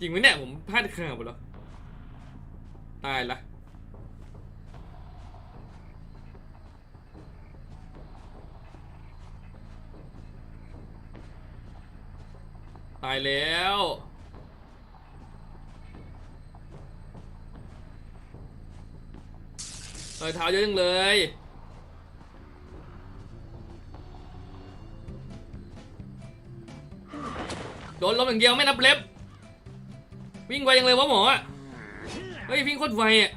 จริงไหมเนี่ยผมพลาดข่าวไปแล้วตายละตายแล้วรอยเท้าเยอะจังเลยโดนลมอย่างเดียวไม่นับเล็บ วิ่งไวยังเลยวะหมออะเฮ้ยวิ่งโคตรไวอะ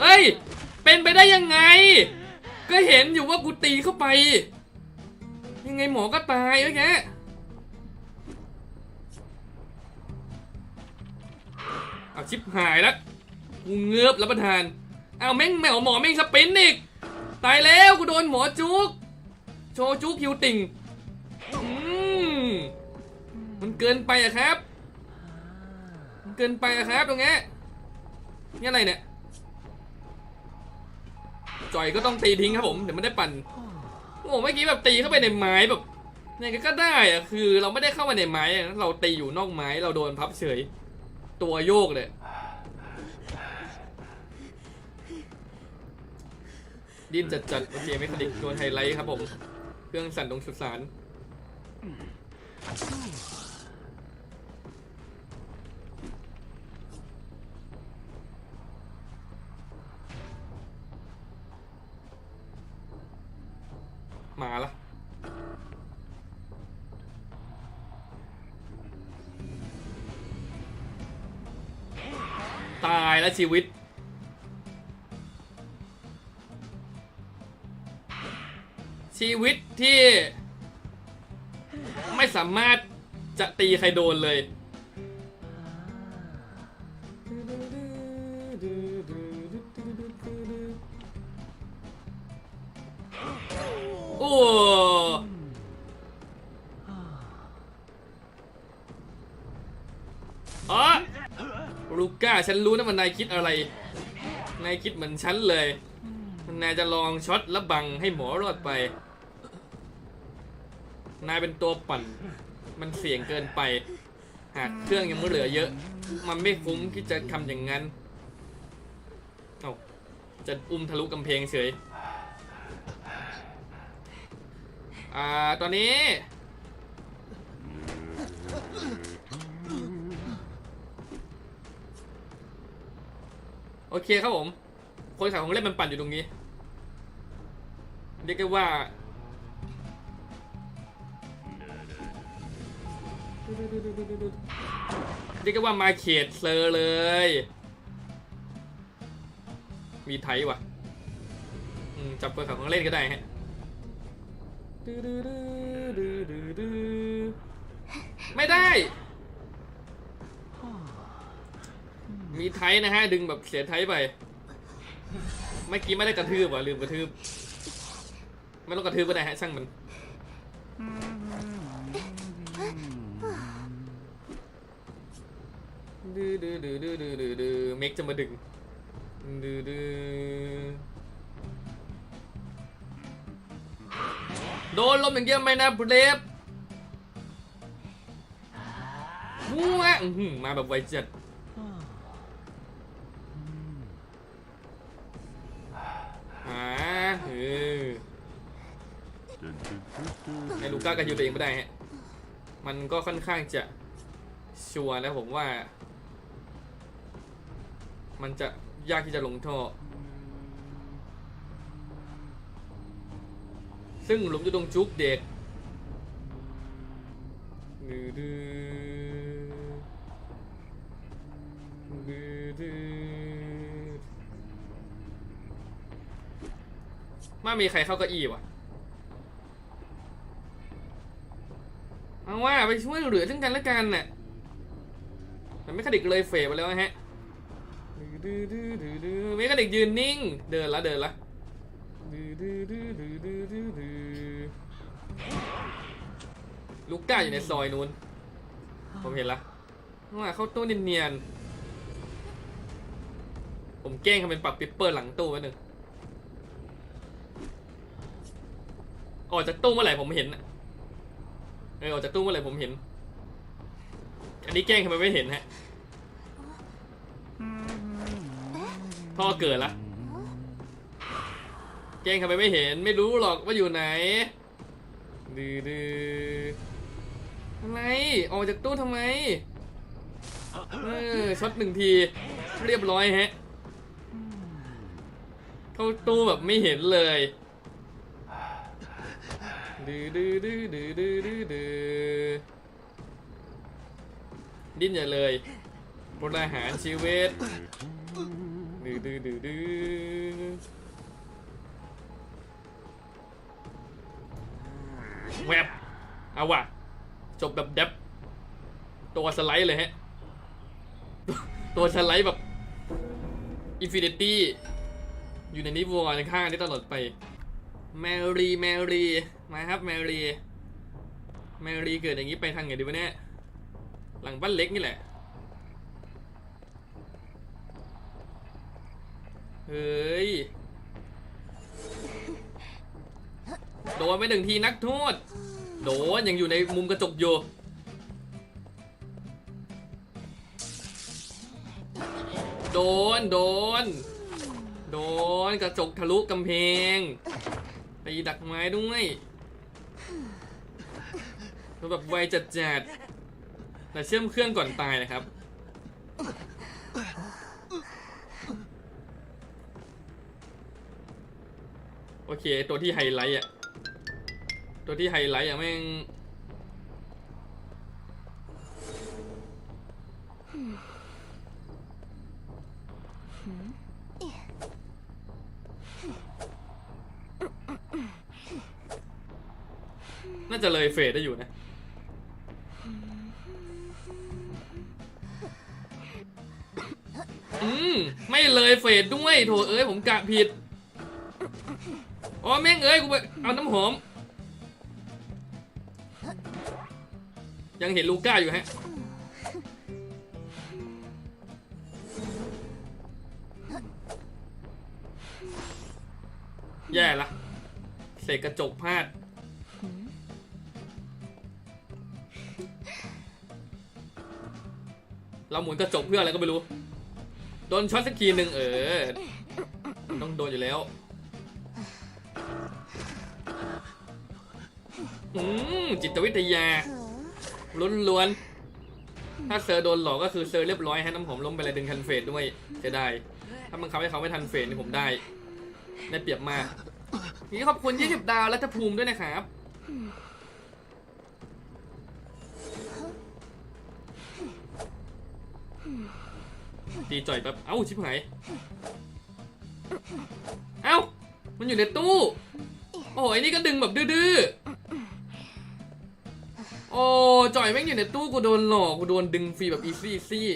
เฮ้ย เป็นไปได้ยังไง ก็เห็นอยู่ว่ากูตีเข้าไป ยังไงหมอก็ตายเอ้ยแกเอาชิปหายแล้วกูเงือบรับประทานเอาแม่งแมวหมอแม่งสปินอีก ตายแล้วกูโดนหมอจุก โชว์จุกคิวติ่ง มันเกินไปอะครับ มันเกินไปอะครับตรงเนี้ยนี่อะไรเนี่ยจ่อยก็ต้องตีทิ้งครับผมเดี๋ยวไม่ได้ปั่นโอ้โหเมื่อกี้แบบตีเข้าไปในไม้แบบยังไงก็ได้อะคือเราไม่ได้เข้ามาในไม้เราตีอยู่นอกไม้เราโดนพับเฉย ตัวโยกเลยดิ้นจัดจัดๆโอเคไม่คดิกโดนไฮไลท์ครับผม เครื่องสั่นตรงสุสาน มาละตายแล้วชีวิต ชีวิตที่ ไม่สามารถจะตีใครโดนเลย อ้อ๋อลูก้าฉันรู้นะมันนายคิดอะไร นายคิดเหมือนฉันเลย นายจะลองช็อตและบังให้หมอรอดไป นายเป็นตัวปั่น มันเสี่ยงเกินไป หากเครื่องยังไม่เหลือเยอะ มันไม่คุ้มที่จะทำอย่างนั้น เอาจะอุ้มทะลุกำแพงเฉย อ่าตอนนี้ โอเคครับผม คนขายของเล่นมันปั่นอยู่ตรงนี้ เรียกได้ว่าเรียกว่ามาเขตเซอร์เลย มีไทยวะจับคนขายของเล่นก็ได้ฮะ ไม่ได้ มีไทยนะฮะ ดึงแบบเสียไทยไป เมื่อกี้ไม่ได้กระทืบว่ะลืมกระทืบ ไม่ต้องกระทืบก็ได้ฮะช่างมันดื้อดื้อดื้อดื้อดื้อดื้อดื้อเมกจะมาดึงดื้อดื้อ โดนลมอย่างเดียวไหมนะเบรฟมัวอื้อหือมาแบบไวจัดอ่าเออในลูก้ากันอยู่ตัวเองไม่ได้ฮะ มันก็ค่อนข้างจะชัวร์นะผมว่า มันจะยากที่จะลงท่อ ซึ่งหลุมอยู่ตรงจุกเด็กดือดือดือดื้อไม่มีใครเข้าเก้าอี้วะเอาว่าไปช่วยเหลือซึ่งกันและกันน่ะมันไม่คดิกเลยเฟไปแล้วนะฮะดื้อดื้อดื้อดื้อไม่คดิกยืนนิ่ง เดินละเดินละ ลูก้าอยู่ในซอยนู้น ผมเห็นละว่าเข้าตู้เนียนๆ ผมแกล้งทำเป็นปักปิปเปอร์หลังตู้ไว้หนึ่งออกจากตู้เมื่อไหร่ผมเห็นเออออกจากตู้เมื่อไหร่ผมเห็น อันนี้แกล้งทำไมไม่เห็นฮะพ่อเกิดละแกล้งทำไมไม่เห็น ไม่รู้หรอกว่าอยู่ไหนดื้อ ออะไรออกจากตู้ทำไม เออช็อตหนึ่งที เรียบร้อยฮะ เข้าตู้แบบไม่เห็นเลยดื้อดื้อดื้อดื้อดื้อดื้อดื้อดิ้นอย่าเลยบริหารชีวิตดื้อดื้อดื้อดื้อแวบเอาว่ะ จบแบบเด็บตัวสไลด์เลยฮะ ตัวสไลด์แบบอินฟินิตี้อยู่ในนิวรณ์ข้างนี้ตลอดไป แมรี่แมรี่มาครับแมรี่แมรี่เกิดอย่างนี้ไปทางไหนดีวะเนี่ยหลังบ้านเล็กนี่แหละเฮ้ย โดนไปหนึ่งทีนักโทษ โดนยังอยู่ในมุมกระจกอยู่โดน โดน โดนกระจกทะลุกำแพงตีดักไม้ด้วยแบบไวจัดจัดๆแต่เชื่อมเครื่องก่อนตายนะครับ โอเค ตัวที่ไฮไลท์อะ ตัวที่ไฮไลท์อะแม่งน่าจะเลยเฟสได้อยู่นะอืม ไม่เลยเฟสด้วยโถเอ้ยผมกะผิด อ๋อแม่งเอ้ยกูไปเอาน้ำหอม ยังเห็นลูก้าอยู่ฮะแย่ละเศษกระจกพลาดเราหมุนกระจกเพื่ออะไรก็ไม่รู้ โดนช็อตสักทีหนึ่งเออ ต้องโดนอยู่แล้ว อืมจิตวิทยา ลุ้นล้วน ถ้าเซอร์โดนหลอกก็คือเซอร์เรียบร้อยให้น้ำหอมล้มไปเลยดึงทันเฟสด้วยจะได้ถ้ามันเขาให้เขาไม่ทันเฟสนี่ผมได้ ได้เปรียบมากนี่ขอบคุณ20ดาวและจะภูมิด้วยนะครับตีจ่อยแบบเอ้าชิบหายเอ้า มันอยู่ในตู้ โอ้ยนี่ก็ดึงแบบดื้อๆ โอ้จ่อยแม่งอยู่ในตู้กูโดนหลอกกูโดนดึงฟรีแบบอีซี่ซี่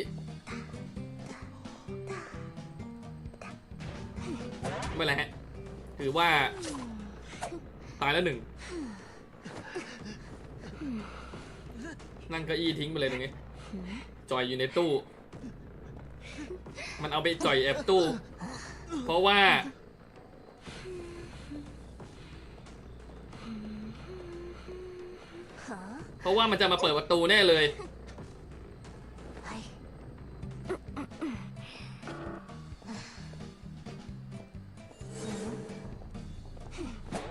ไม่เป็นไรฮะถือว่า ตายแล้วหนึ่ง นั่งเก้าอี้ทิ้งไปเลยตรงนี้จอยอยู่ในตู้ มันเอาไปจ่อยแอบตู้ เพราะว่า ราะว่ามันจะมาเปิดประตูแน่เลย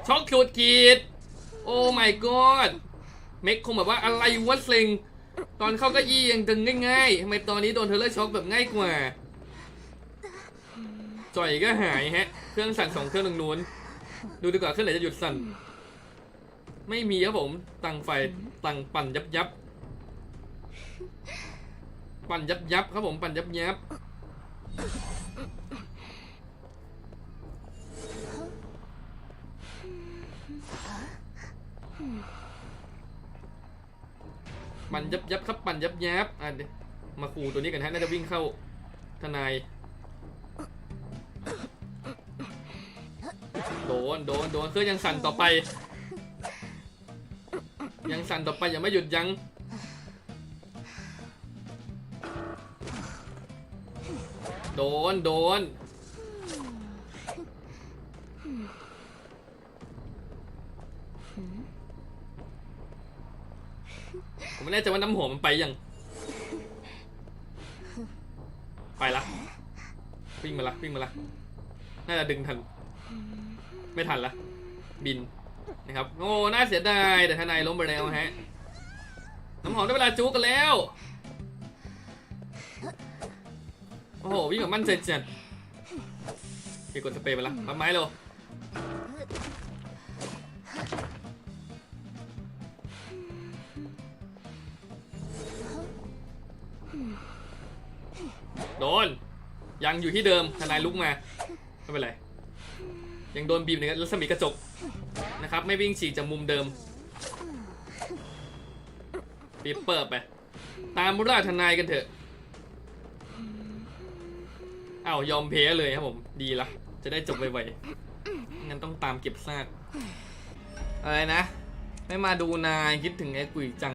ช็อกขูดขีด โอ้ my god เม็กคงแบบว่าอะไรวะเซ็งตอนเข้าก็ยี่ยังดึงง่ายๆทำไมตอนนี้โดนเทเลอร์ช็อกแบบง่ายกว่า จ่อยก็หายฮะ เครื่องสั่นสองเครื่องตรงนู้น ดูดีกว่าเครื่องไหนจะหยุดสั่น ไม่มีครับผมตั้งไฟตั้งปั่นยับยับปั่นยับยับครับผมปั่นยับยับปั่นยับยับครับปั่นยับยับอะเดี๋ยวมาขู่ตัวนี้กันฮะน่าจะวิ่งเข้าทนาย โดนโดนโดนเครื่องยังสั่นต่อไป ยังสั่นต่อไปยังไม่หยุดยัง้งโดน โดน ผมไม่แน่ใจว่าน้ำหอมมันไปยัง ไปละวิ่งมาละวิ่งมาละ น่าจะดึงทัน ไม่ทันละ บิน นะครับโอ้น่าเสียดายแต่ทนายล้มไปแล้วฮะน้ำหอมได้เวลาจุกกันแล้ว โอ้โหวิ่งแบบมั่นใจจัดโอเคกดสเปรย์ไปละปั๊มไม้เร็วโดน ยังอยู่ที่เดิมทนายลุกมา ไม่เป็นไร ยังโดนบีบในรัศมีกระจกนะครับ ไม่วิ่งฉีกจากมุมเดิมปีเปิดไป ตามราทนายกันเถอะอ้าวยอมแพ้เลยครับผม ดีละจะได้จบไวๆงั้นต้องตามเก็บซากอะไรนะ ไม่มาดูนายคิดถึงไอ้กุยจัง